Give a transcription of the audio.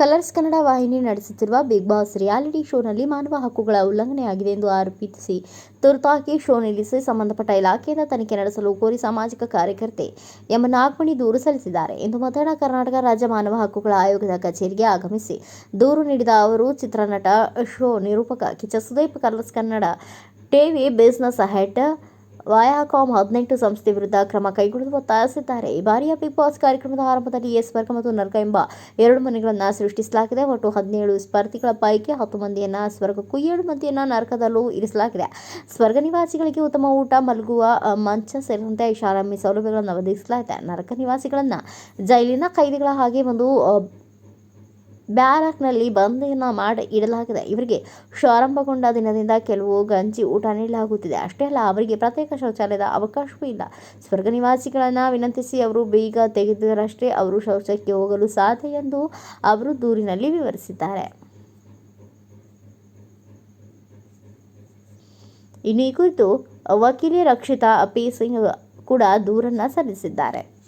Colours Kannada ವಾಹಿನಿ ನಡೆಸುತ್ತಿರುವ big boss reality ಶೋನಲ್ಲಿ ಮಾನವ ಹಕ್ಕುಗಳ ಉಲ್ಲಂಘನೆಯಾಗಿದೆ ಎಂದು ಆರೋಪಿಸಿ ತುರ್ತಾಗಿ ಶೋ ನಿಲ್ಲಿಸಿ ಸಂಬಂಧಪಟ್ಟ ಇಲಾಖೆಯಿಂದ ತನಿಖೆ ನಡೆಸಲು ಕೋರಿ ಸಾಮಾಜಿಕ ಕಾರ್ಯಕರ್ತೆ ಎಂಬ ನಾಗಮಣಿ ದೂರು ಸಲ್ಲಿಸಿದ್ದಾರೆ ಎಂದು ಮಧ್ಯಾಹ್ನ ಕರ್ನಾಟಕ ರಾಜ್ಯ ಮಾನವ ಹಕ್ಕುಗಳ ಆಯೋಗದ ಕಚೇರಿಗೆ ಆಗಮಿಸಿ ದೂರು ನೀಡಿದ ಅವರು, ಚಿತ್ರನಟ, show ನಿರೂಪಕ Kichcha Sudeep, Colors Kannada TV business head Viacom ಹದಿನೆಂಟು ಸಂಸ್ಥೆ ವಿರುದ್ಧ ಕ್ರಮ ಕೈಗೊಳ್ಳಲು ಒತ್ತಾಯಿಸಿದ್ದಾರೆ ಈ ಬಾರಿಯ ಬಿಗ್ ಬಾಸ್ ಕಾರ್ಯಕ್ರಮದ ಆರಂಭದಲ್ಲಿ ಎಸ್ ವರ್ಗ ಮತ್ತು ನರ್ಕ ಎಂಬ ಎರಡು ಮನೆಗಳನ್ನು ಸೃಷ್ಟಿಸಲಾಗಿದೆ. ಒಟ್ಟು ಹದಿನೇಳು ಸ್ಪರ್ಧಿಗಳ ಪೈಕಿ ಹತ್ತು ಮಂದಿಯನ್ನು ಸ್ವರ್ಗಕ್ಕೂ ಏಳು ಮಂದಿಯನ್ನು ನರಕದಲ್ಲೂ ಇರಿಸಲಾಗಿದೆ. ಸ್ವರ್ಗ ನಿವಾಸಿಗಳಿಗೆ ಉತ್ತಮ ಊಟ, ಮಲಗುವ ಮಂಚ ಸೇರಿದಂತೆ ಐಷಾರಾಮಿ ಸೌಲಭ್ಯಗಳನ್ನು ಒದಗಿಸಲಾಗಿದೆ. ನರಕ ನಿವಾಸಿಗಳನ್ನು ಜೈಲಿನ ಕೈದಿಗಳ ಹಾಗೆ ಒಂದು ಬ್ಯಾರಕ್ನಲ್ಲಿ ಬಂದಿಯನ್ನು ಮಾಡಿ ಇಡಲಾಗಿದೆ. ಇವರಿಗೆ ಆರಂಭಗೊಂಡ ದಿನದಿಂದ ಕೆಲವು ಗಂಜಿ ಊಟ ನೀಡಲಾಗುತ್ತಿದೆ. ಅಷ್ಟೇ ಅಲ್ಲ, ಅವರಿಗೆ ಪ್ರತ್ಯೇಕ ಶೌಚಾಲಯದ ಅವಕಾಶವೂ ಇಲ್ಲ. ಸ್ವರ್ಗ ನಿವಾಸಿಗಳನ್ನು ವಿನಂತಿಸಿ ಅವರು ಬೀಗ ತೆಗೆದರಷ್ಟೇ ಅವರು ಶೌಚಕ್ಕೆ ಹೋಗಲು ಸಾಧ್ಯ ಎಂದು ಅವರು ದೂರಿನಲ್ಲಿ ವಿವರಿಸಿದ್ದಾರೆ. ಇನ್ನು ಈ ಕುರಿತು ವಕೀಲಿ ರಕ್ಷಿತಾ ಅಪಿ ಸಿಂಗ್ ಕೂಡ ದೂರನ್ನು ಸಲ್ಲಿಸಿದ್ದಾರೆ.